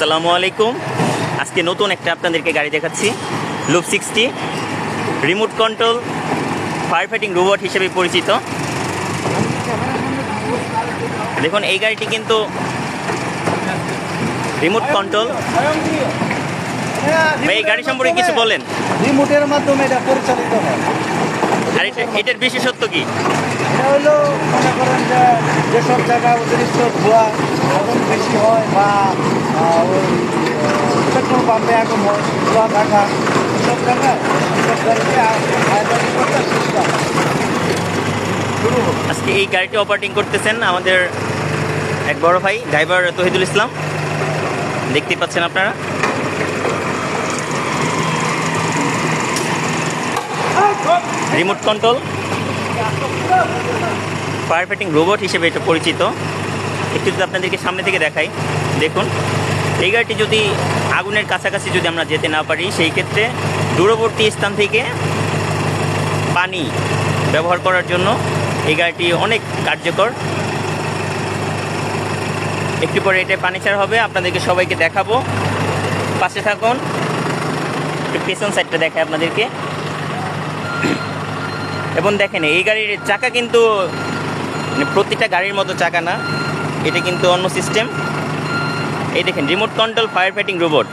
আসসালামু আলাইকুম। আজকে নতুন একটা আপনাদেরকে গাড়ি দেখাচ্ছি। Loop sixty remote control fire fighting robot হিসেবে পরিচিত। দেখুন এই গাড়িটি কিন্তু রিমোট কন্ট্রোল। এই গাড়ি সম্পর্কে কিছু বলেন। রিমোটের মাধ্যমে এটা পরিচালিত হয়। আর এটা এটার বিশেষত্ব কি? এটা হলো মনে করেন যে যেসব জায়গায় অতিরিক্ত ধোঁয়া আগুন আগুন হয় ধোঁয়া থাকা এসব জায়গায় আজকে এই গাড়িটি অপারেটিং করতেছেন আমাদের এক বড় ভাই ড্রাইভার তহিদুল ইসলাম। দেখতে পাচ্ছেন আপনারা? Remote control fire fighting robot হিসেবে এটা পরিচিত। একটু যদি আপনাদেরকে সামনে থেকে দেখাই দেখুন। এই গাড়িটি যদি আগুনের কাছাকাছি যদি আমরা যেতে না পারি, সেই ক্ষেত্রে দূরবর্তী স্থান থেকে পানি ব্যবহার করার জন্য এই গাড়িটি অনেক কার্যকর। একটু পরে এটা পানি হবে, আপনাদেরকে সবাইকে দেখাবো। পাশে থাকুন পেছন সাইডটা দেখায় আপনাদেরকে। এবং দেখেন, এই গাড়ির চাকা কিন্তু মানে প্রতিটা গাড়ির মতো চাকা না, এটা কিন্তু অন্য সিস্টেম এই দেখেন remote control fire fighting robot